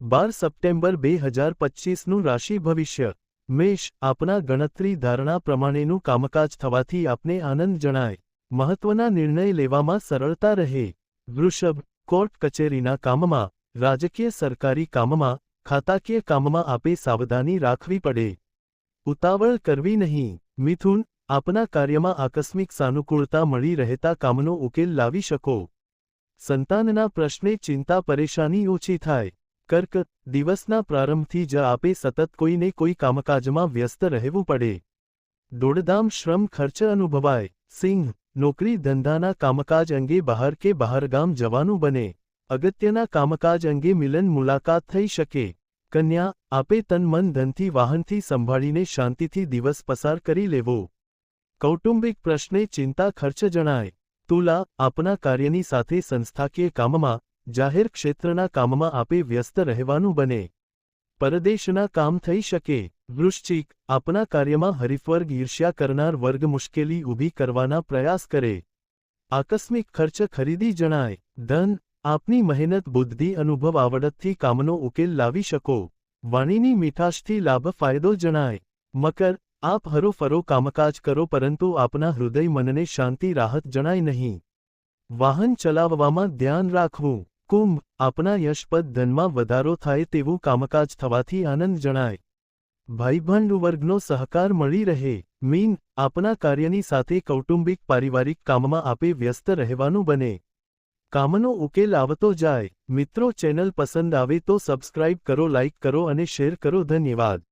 બાર September બે હજાર પચીસનું રાશિ ભવિષ્ય. મેષ, આપના ગણતરી ધારણા પ્રમાણેનું કામકાજ થવાથી આપને આનંદ જણાય. મહત્વના નિર્ણય લેવામાં સરળતા રહે. વૃષભ, કોર્ટ કચેરીના કામમાં, રાજકીય સરકારી કામમાં, ખાતાકીય કામમાં આપે સાવધાની રાખવી પડે. ઉતાવળ કરવી નહીં. મિથુન, આપના કાર્યમાં આકસ્મિક સાનુકૂળતા મળી રહેતા કામનો ઉકેલ લાવી શકો. સંતાનના પ્રશ્ને ચિંતા પરેશાની ઓછી થાય. કર્ક, દિવસના પ્રારંભથી જ આપે સતત કોઈને કોઈ કામકાજમાં વ્યસ્ત રહેવું પડે. દોડધામ, શ્રમ, ખર્ચ અનુભવાય. સિંહ, નોકરી, ધંધાના કામકાજ અંગે બહાર કે બહારગામ જવાનું બને. અગત્યના કામકાજ અંગે મિલન મુલાકાત થઈ શકે. કન્યા, આપે તન મન ધનથી વાહનથી સંભાળીને શાંતિથી દિવસ પસાર કરી લેવો. કૌટુંબિક પ્રશ્ને ચિંતા ખર્ચ જણાય. તુલા, આપના કાર્યની સાથે સંસ્થાકીય કામમાં જાહેર ક્ષેત્રના કામમાં આપે વ્યસ્ત રહેવાનું બને. પરદેશના કામ થઈ શકે. વૃશ્ચિક, આપના કાર્યમાં હરીફવર્ગ ઈર્ષ્યા કરનાર વર્ગ મુશ્કેલી ઊભી કરવાના પ્રયાસ કરે. આકસ્મિક ખર્ચ ખરીદી જણાય. ધન, આપની મહેનત, બુદ્ધિ, અનુભવ આવડતથી કામનો ઉકેલ લાવી શકો. વાણીની મીઠાશથી લાભ ફાયદો જણાય. મકર, આપ હરોફરો કામકાજ કરો પરંતુ આપના હૃદય મનને શાંતિ રાહત જણાય નહીં. વાહન ચલાવવામાં ધ્યાન રાખવું. કુંભ આપના યશપદ ધનમાં વધારો થાય તેવું કામકાજ થવાથી આનંદ જણાય. ભાઈબંધ વર્ગનો સહકાર મળી રહે, મીન આપના કાર્યની સાથે કૌટુંબિક પારિવારિક કામમાં આપે વ્યસ્ત રહેવાનું બને. કામનો ઉકેલ આવતો જાય, મિત્રો ચેનલ પસંદ આવે તો સબસ્ક્રાઇબ કરો, લાઇક કરો અને શેર કરો, ધન્યવાદ.